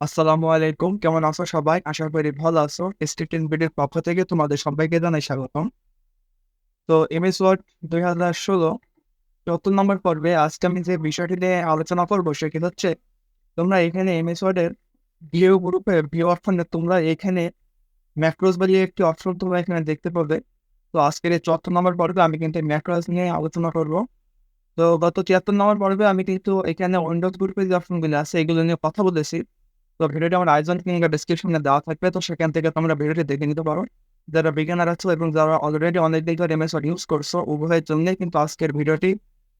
আসসালামু আলাইকুম, কেমন আছো সবাই? আশা করি ভালো আছো। স্টেটেন বিডির পক্ষ থেকে তোমাদের সবাইকে জানাই স্বাগতম। তো এমএস ওয়ার্ড দুই হাজার ষোলো চতুর্থ নম্বর পর্বে আজকে আমি যে বিষয়টি নিয়ে আলোচনা করব সেটি হচ্ছে, তোমরা এখানে এমএস ওয়ার্ডের ভিও গ্রুপে ভিও অপশনে তোমরা এখানে ম্যাক্রোস বলে একটি অপশন তোমরা এখানে দেখতে পাবে। তো আজকের এই চতুর্থ নম্বর পর্বে আমি কিন্তু ম্যাক্রোস নিয়ে আলোচনা করব। তো গত তিয়াত্তর নম্বর পর্বে আমি কিন্তু এখানে উইন্ডোজ গ্রুপের যে অপশনগুলো আছে, এগুলো নিয়ে কথা বলেছি। তো ভিডিওটি আমার আয়োজন কিংবা ডিসক্রিপশনে দেওয়া থাকবে, তো সেখান থেকে তোমরা ভিডিওটি দেখে নিতে পারো। যারা বিজ্ঞানার আছো এবং যারা অলরেডি অনেক দিন ধরে এমএস ইউজ করছ, উভয়ের জন্যই কিন্তু আজকের ভিডিওটি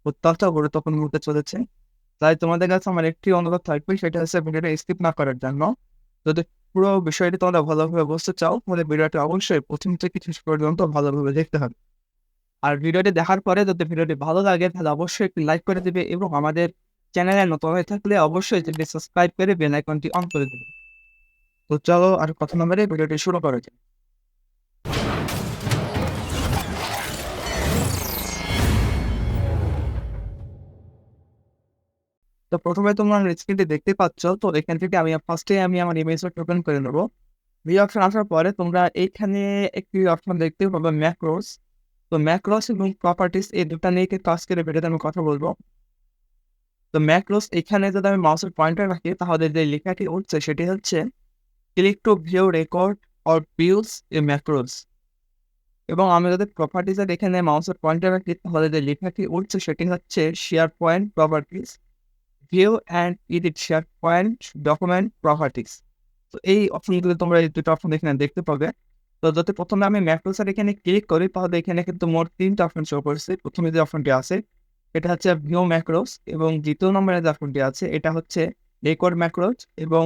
অত্যন্ত গুরুত্বপূর্ণ হতে চলেছে। তাই তোমাদের কাছে আমার একটি অনুরোধ থাকবে, সেটা হচ্ছে ভিডিওটি স্কিপ না করার জন্য। যদি পুরো বিষয়টি তোমরা ভালোভাবে বুঝতে চাও, তাহলে ভিডিওটি অবশ্যই প্রথম থেকে শেষ পর্যন্ত ভালোভাবে দেখতে হবে। আর ভিডিওটি দেখার পরে যদি ভিডিওটি ভালো লাগে, তাহলে অবশ্যই একটি লাইক করে দিবে এবং আমাদের চ্যানেলে নতুন হয়ে থাকলে অবশ্যই চ্যানেলটি সাবস্ক্রাইব করে বেল আইকনটি অন করে দেবে তো চলো আর কথা না মেরে ভিডিওটি শুরু করা যাক। তো প্রথমে তোমরা স্ক্রিনটি দেখতে পাচ্ছ, তো এখান থেকে আমি ফার্স্টে আমি আমার ইমেজটা ওপেন করে নেব। ভি অপশন আসার পরে তোমরা এইখানে একটি অপশন দেখতে পাবে ম্যাক্রোস তো ম্যাক্রোস এবং প্রপার্টিস এই দুটা নিয়ে কিন্তু করে ভিডিওতে আমি কথা বলব। তো ম্যাক্রোস এখানে যদি আমি মাউসের পয়েন্টার রাখি, তাহলে যে লেখাটি উঠছে, সেটি হচ্ছে click to view record or views A macros এবং আমি যদি প্রপার্টিসের এখানে মাউসের পয়েন্টার রাখি, তাহলে যে লেখাটি উঠছে, সেটি হচ্ছে SharePoint properties view and edit SharePoint document properties তো এই অপশনগুলো তোমরা এই দুটো অপশন এখানে দেখতে পাবে। তো যদি প্রথমে আমি ম্যাক্রোসের এখানে ক্লিক করি, তাহলে এখানে কিন্তু মোট তিনটা অপশন শো করছে। প্রথমে যে অপশনটি আছে এটা হচ্ছে ভিউ ম্যাক্রোস এবং দ্বিতীয় নম্বরে যে অপশনটি আছে, এটা হচ্ছে রেকর্ড ম্যাক্রোস এবং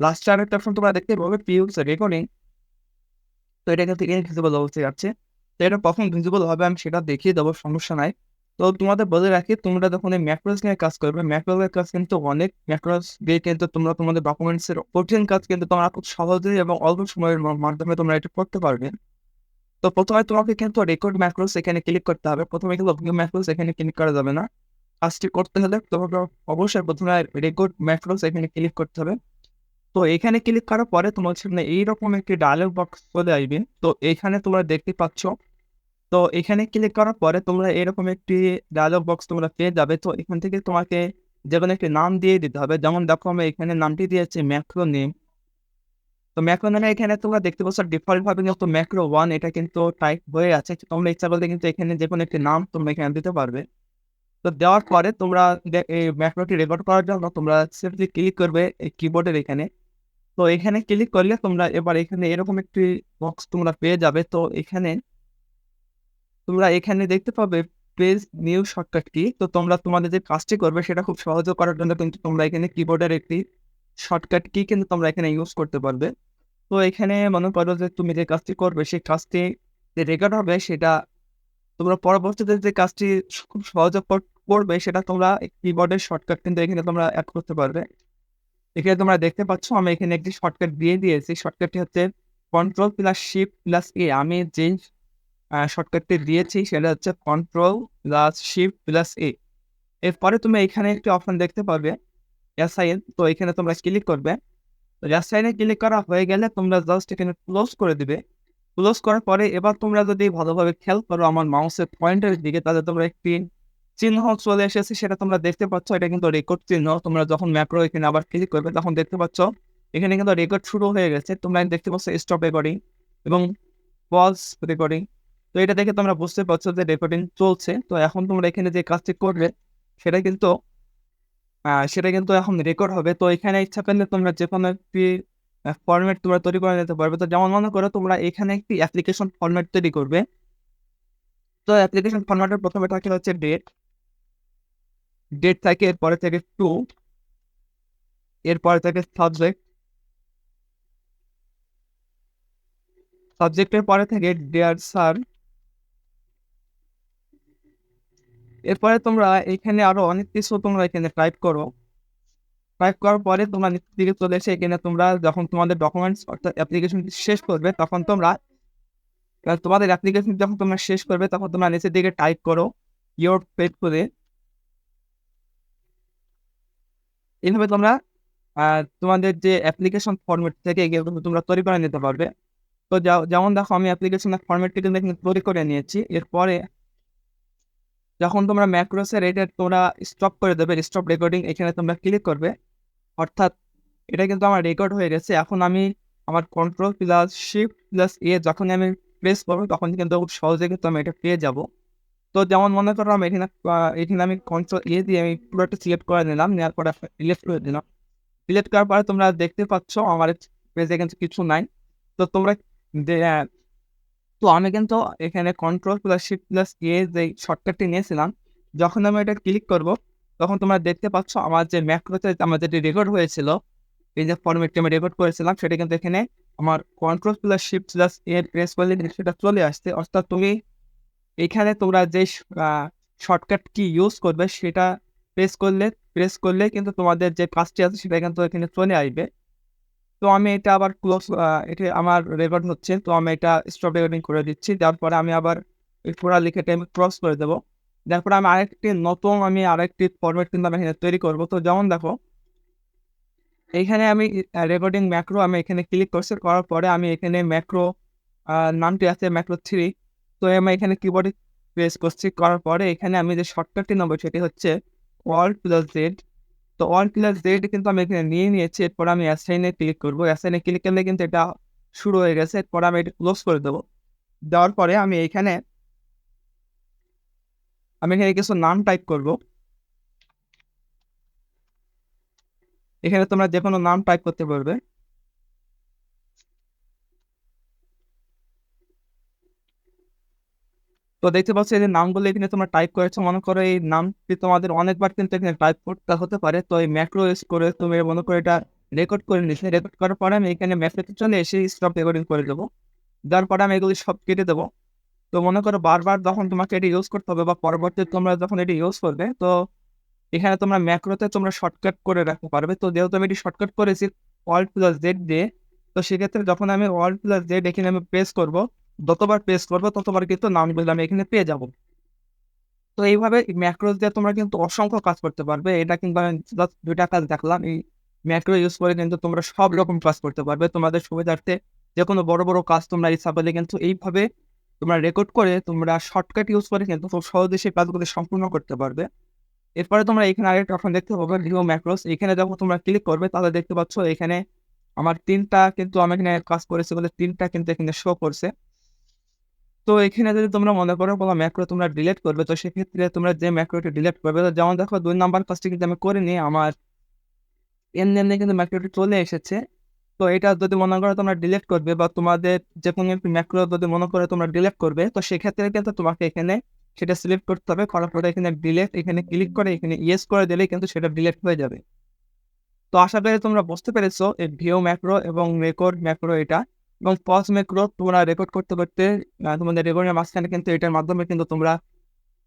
লাস্টে আরেকটা অপশন তোমরা দেখতে পাবে পিউস রেকর্ডিং তো এটা কিন্তু ইনভিজিবল অবস্থায় যাচ্ছে। তো এটা কখন ভিজিবল হবে আমি সেটা দেখিয়ে দেবো, সমস্যা নাই। তো তোমাদের বলে রাখি, তোমরা যখন এই ম্যাক্রোস নিয়ে কাজ করবে ম্যাক্রোসের কাজ কিন্তু অনেক। ম্যাক্রোস দিয়ে কিন্তু তোমরা তোমাদের ডকুমেন্টসের কঠিন কাজ কিন্তু তোমরা খুব সহজেই এবং অল্প সময়ের মাধ্যমে তোমরা এটা করতে পারবে। তো প্রথমে তোমাকে কিন্তু রেকর্ড ম্যাক্রোস এখানে ক্লিক করতে হবে। প্রথমে কিন্তু ভিউ ম্যাক্রোস এখানে ক্লিক করা যাবে না। কাজটি করতে হলে তোমাকে অবশ্যই প্রথমে রেকর্ড ম্যাক্রোস এখানে ক্লিক করতে হবে। তো এখানে ক্লিক করার পরে তোমার সামনে এইরকম একটি ডায়লগ বক্স চলে আসবে। তো এখানে তোমরা দেখতে পাচ্ছ, তো এখানে ক্লিক করার পরে তোমরা এরকম একটি ডায়লগ বক্স তোমরা পেয়ে যাবে। তো এখান থেকে তোমাকে যে কোনো একটি নাম দিয়ে দিতে হবে। যেমন দেখো আমি এখানে নামটি দিয়েছি ম্যাক্রো নেম তো ম্যাক্রো নেমে এখানে তোমরা দেখতে পাচ্ছ ডিফল্ট ভাবে কিন্তু ম্যাক্রো ওয়ান এটা কিন্তু টাইপ হয়ে আছে। তোমরা ইচ্ছা করলে কিন্তু এখানে যে কোনো একটি নাম তোমরা এখানে দিতে পারবে। তো দেওয়ার পরে তোমরা এই ম্যাক্রোটি রেকর্ড করার জন্য তোমরা সিম্পলি ক্লিক করবে এই কিবোর্ডের এখানে। তো এখানে ক্লিক করলে তোমরা এবার এখানে এরকম একটি বক্স তোমরা পেয়ে যাবে। তো এখানে তোমরা এখানে দেখতে পাবে পেজ নিউ শর্টকাট কি তো তোমরা তোমাদের যে কাজটি করবে সেটা খুব সহজ করার জন্য কিন্তু তোমরা এখানে কিবোর্ডের একটি শর্টকাট কি কিন্তু তোমরা এখানে ইউজ করতে পারবে। তো এখানে মনে করো যে তুমি যে কাজটি করবে, সেই কাজটি যে রেকর্ড হবে, সেটা তোমরা পরবর্তীতে যে কাজটি খুব সহজে করবে, সেটা তোমরা কিবোর্ডের শর্টকাট কিন্তু এখানে তোমরা অ্যাড করতে পারবে। এখানে তোমরা দেখতে পাচ্ছ, আমি এখানে একটি শর্টকাট দিয়ে দিয়েছি। শর্টকাটটি হচ্ছে control plus shift plus A আমি যে শর্টকাটটি দিয়েছি, সেটা হচ্ছে control plus shift plus A এরপরে তুমি এখানে একটি অপশন দেখতে পাবে অ্যাসাইন তো এখানে তোমরা ক্লিক করবে। তো অ্যাসাইনে ক্লিক করা হয়ে গেলে তোমরা জাস্ট এখানে ক্লোজ করে দিবে। ক্লোজ করার পরে এবার তোমরা যদি ভালোভাবে খেয়াল করো আমার মাউসের পয়েন্টের দিকে, তাহলে তোমরা একটি চিহ্ন চলে এসেছে, সেটা তোমরা দেখতে পাচ্ছ। এটা কিন্তু রেকর্ড চিহ্ন। তোমরা যখন ম্যাপ্রো এখানে আবার ক্লিক করবে, তখন দেখতে পাচ্ছ এখানে কিন্তু রেকর্ড শুরু হয়ে গেছে। তোমরা দেখতে পাচ্ছ স্টপ রেকর্ডিং এবং পজ রেকর্ডিং তো এটা দেখে তোমরা বুঝতে পারছ যে রেকর্ডিং চলছে। তো এখন তোমরা এখানে যে কাজটি করবে, সেটা কিন্তু সেটা কিন্তু এখন রেকর্ড হবে। তো এখানে ইচ্ছা করলে তোমরা যে কোনো একটি ফরম্যাট তোমরা তৈরি করে নিতে পারবে। তো যেমন মনে করো তোমরা এখানে একটি অ্যাপ্লিকেশন ফরম্যাট তৈরি করবে। তো অ্যাপ্লিকেশন ফরম্যাটের প্রথমে থাকে হচ্ছে ডেট ডেট থাকে এরপরে থেকে টু এরপরে থেকে সাবজেক্ট সাবজেক্টের পরে থেকে ডিয়ার স্যার এরপরে তোমরা এখানে আরও অনেক কিছু তোমরা এখানে টাইপ করো। টাইপ করার পরে তোমরা নিচের দিকে চলে এসে এখানে তোমরা যখন তোমাদের ডকুমেন্টস অর্থাৎ অ্যাপ্লিকেশন শেষ করবে তখন তোমরা তোমাদের অ্যাপ্লিকেশন যখন তোমরা শেষ করবে তখন তোমরা নিচের দিকে টাইপ করো ইয়োর পেড করে। এইভাবে তোমরা তোমাদের যে অ্যাপ্লিকেশন ফরম্যাট থেকে এগুলো তোমরা তৈরি করে নিতে পারবে। তো যেমন দেখো আমি অ্যাপ্লিকেশনের ফরম্যাটটি কিন্তু তৈরি করে নিয়েছি। এরপরে যখন তোমরা ম্যাক্রোসের এটা তোমরা স্টপ করে দেবে স্টপ রেকর্ডিং এখানে তোমরা ক্লিক করবে। অর্থাৎ এটা কিন্তু আমার রেকর্ড হয়ে গেছে। এখন আমি আমার control plus shift plus A যখন আমি প্রেস করব, তখন কিন্তু খুব সহজে কিন্তু আমি এটা পেয়ে যাব। তো যেমন মনে করো আমি এখানে এখানে আমি কন্ট্রোল এ দিয়ে আমি পুরোটা সিলেক্ট করে নিলাম, নেওয়ার পরে ডিলেট করে দিলাম। ডিলেট করার পরে তোমরা দেখতে পাচ্ছ আমার পেজে কিন্তু কিছু নাই। তো তোমরা তো আমি কিন্তু এখানে control plus shift plus A যে শর্টকাটটি নিয়েছিলাম, যখন আমি এটা ক্লিক করব, তখন তোমরা দেখতে পাচ্ছ আমার যে ম্যাক্রোতে আমার যেটি রেকর্ড হয়েছিল, এই যে ফরম্যাটটি আমি রেকর্ড করেছিলাম, সেটা কিন্তু এখানে আমার control plus shift plus A press করলে সেটা চলে আসছে। অর্থাৎ তুমি এখানে তোমরা যে শর্টকাট কি ইউজ করবে, সেটা প্রেস করলে প্রেস করলে কিন্তু তোমাদের যে কাজটি আছে সেটা কিন্তু এখানে চলে আসবে। তো আমি এটা আবার ক্লোজ এটা আমার রেকর্ড হচ্ছে। তো আমি এটা স্টপ রেকর্ডিং করে দিচ্ছি। তারপরে আমি আবার এই পুরা লিখেটা আমি ক্রস করে দেবো। তারপরে আমি আরেকটি নতুন, আমি আরেকটি ফরম্যাট কিন্তু আমি এখানে তৈরি করব। তো যেমন দেখো, এইখানে আমি রেকর্ডিং ম্যাক্রো আমি এখানে ক্লিক করছি। করার পরে আমি এখানে ম্যাক্রো নামটি আছে ম্যাক্রো থ্রি তো আমি এখানে কিবোর্ডে প্রেস করছি। করার পরে এখানে আমি যে শর্টকাটটি নেব সেটি হচ্ছে অল প্লাস জেড তো ওয়ান প্লাস জেড কিন্তু আমি এখানে নিয়ে নিয়েছি, এরপর আমি অ্যাসাইনে ক্লিক করব। অ্যাসাইনে ক্লিক করলে কিন্তু এটা শুরু হয়ে গেছে, এরপর আমি এটা ক্লোজ করে দেবো। দেওয়ার পরে আমি এখানে আমি এখানে কিছু নাম টাইপ করব। এখানে তোমরা যে কোনো নাম টাইপ করতে পারবে। তো দেখতে পাচ্ছ যে নামগুলো এখানে তোমরা টাইপ করেছ, মনে করো এই নামটি তোমাদের অনেকবার কিন্তু এখানে টাইপ করতে হতে পারে। তো এই ম্যাক্রো ইউজ করে তুমি মনে করো এটা রেকর্ড করে নিচ্ছে রেকর্ড করার পরে আমি এখানে ম্যাক্রোতে চলে এসে স্টপ রেকর্ডিং করে দেবো। দেওয়ার পরে আমি এগুলি সব কেটে দেবো। তো মনে করো বারবার যখন তোমাকে এটি ইউজ করতে হবে বা পরবর্তীতে তোমরা যখন এটি ইউজ করবে, তো এখানে তোমরা ম্যাক্রোতে তোমরা শর্টকাট করে রাখতে পারবে। তো যেহেতু আমি এটি শর্টকাট করেছি অল প্লাস জেড দিয়ে, তো সেক্ষেত্রে যখন আমি অল প্লাস জেড এখানে আমি প্রেস করব যতবার প্রেস করব ততবার কিন্তু নামগুলো আমি এখানে পেয়ে যাব। তো এইভাবে ম্যাক্রোস দিয়ে তোমরা কিন্তু অসংখ্য কাজ করতে পারবে। এটা কিন্তু আমি দুইটা কাজ দেখলাম। এই ম্যাক্রো ইউজ করে কিন্তু তোমরা সব রকম কাজ করতে পারবে। তোমাদের সুবিধার্থে যে কোনো বড় বড় কাজ তোমরা এই সাপোর্টে কিন্তু এইভাবে তোমরা রেকর্ড করে তোমরা শর্টকাট ইউজ করে কিন্তু খুব সহজে সেই কাজগুলো সম্পূর্ণ করতে পারবে। এরপরে তোমরা এখানে আরেকটা অপশন দেখতে পাবে ভিউ ম্যাক্রোস এখানে যখন তোমরা ক্লিক করবে, তাহলে দেখতে পাচ্ছ এখানে আমার তিনটা কিন্তু আমি এখানে কাজ করেছি বলে তিনটা কিন্তু এখানে শো করছে। তো এখানে যদি তোমরা মনে করো কোনো ম্যাক্রো তোমরা ডিলেট করবে, তো সেক্ষেত্রে তোমরা যে ম্যাক্রোটি ডিলিট করবে, তো যেমন দেখো দুই নাম্বার কাজটি কিন্তু আমি করিনি, আমার এমনি এমনি কিন্তু ম্যাক্রোটি চলে এসেছে। তো এটা যদি মনে করো তোমরা ডিলিট করবে বা তোমাদের যে কোনো একটি ম্যাক্রো যদি মনে করে তোমরা ডিলিট করবে, তো সেক্ষেত্রে কিন্তু তোমাকে এখানে সেটা সিলেক্ট করতে হবে, করার পরে এখানে ডিলেট এখানে ক্লিক করে, এখানে ইয়েস করে দিলেই কিন্তু সেটা ডিলেট হয়ে যাবে। তো আশা করি তোমরা বুঝতে পেরেছ, এই ভিও ম্যাক্রো এবং রেকর্ড ম্যাক্রো এটা। এবং পজ ম্যাক্রো তোমরা রেকর্ড করতে করতে তোমাদের রেকর্ডের মাঝখানে কিন্তু এটার মাধ্যমে কিন্তু তোমরা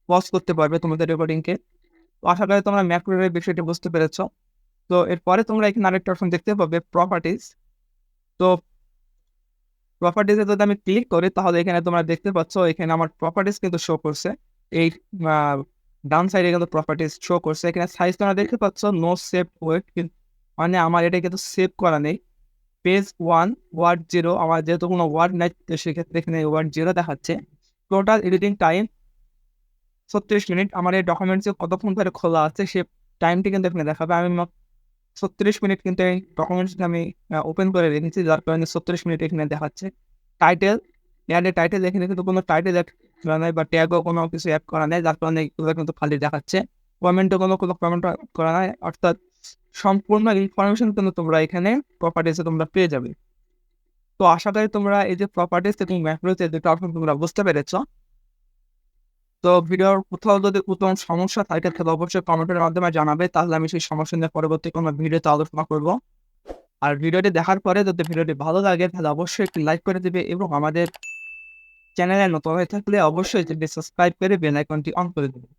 পজ করতে পারবে তোমাদের রেকর্ডিংকে তো আশা করি তোমরা ম্যাক্রোর বিষয়টি বুঝতে পেরেছ। তো এরপরে তোমরা এখানে আরেকটা অপশন দেখতে পাবে প্রপার্টিজ তো প্রপার্টিসে যদি আমি ক্লিক করি, তাহলে এখানে তোমরা দেখতে পাচ্ছ, এখানে আমার প্রপার্টিজ কিন্তু শো করছে। এই ডান সাইডে কিন্তু প্রপার্টিজ শো করছে। এখানে সাইজ তোমরা দেখতে পাচ্ছ নো সেভ ওয়েট মানে আমার এটা কিন্তু সেভ করা নেই। পেজ ওয়ান ওয়ার্ড জিরো আমার যেহেতু কোনো ওয়ার্ড নাই, তো সেক্ষেত্রে এখানে ওয়ার্ড জিরো দেখাচ্ছে। টোটাল এডিটিং টাইম ছত্রিশ মিনিট। আমার এই ডকুমেন্টসে কতক্ষণ ধরে খোলা আছে, সে টাইমটি কিন্তু এখানে দেখাবে। আমি ছত্রিশ মিনিট কিন্তু এই ডকুমেন্টসটা আমি ওপেন করে রেখেছি, যার কারণে ছত্রিশ মিনিট এখানে দেখাচ্ছে। টাইটেল অ্যাডে টাইটেল এখানে কিন্তু কোনো টাইটেল অ্যাড করা নাই বা ট্যাগও কোনো কিছু অ্যাড করা নেই, যার কারণে এগুলো কিন্তু খালি দেখাচ্ছে। কমেন্টও কোনো কোনো কমেন্ট করা নাই, অর্থাৎ সম্পূর্ণ ইনফরমেশন কিন্তু তোমরা এখানে প্রপার্টিসে তোমরা পেয়ে যাবে। তো আশা করি তোমরা এই যে প্রপার্টিস এবং ম্যাক্রোতে দুটো অপশন তোমরা বুঝতে পেরেছ। তো ভিডিওর কোথাও যদি কোনো সমস্যা থাকে, তাহলে অবশ্যই কমেন্টের মাধ্যমে জানাবে। তাহলে আমি সেই সমস্যা নিয়ে পরবর্তী কোনো ভিডিওতে আলোচনা করব। আর ভিডিওটি দেখার পরে যদি ভিডিওটি ভালো লাগে, তাহলে অবশ্যই একটি লাইক করে দিবে এবং আমাদের চ্যানেলে নতুন হয়ে থাকলে অবশ্যই সাবস্ক্রাইব করে বেল আইকনটি অন করে দেবে।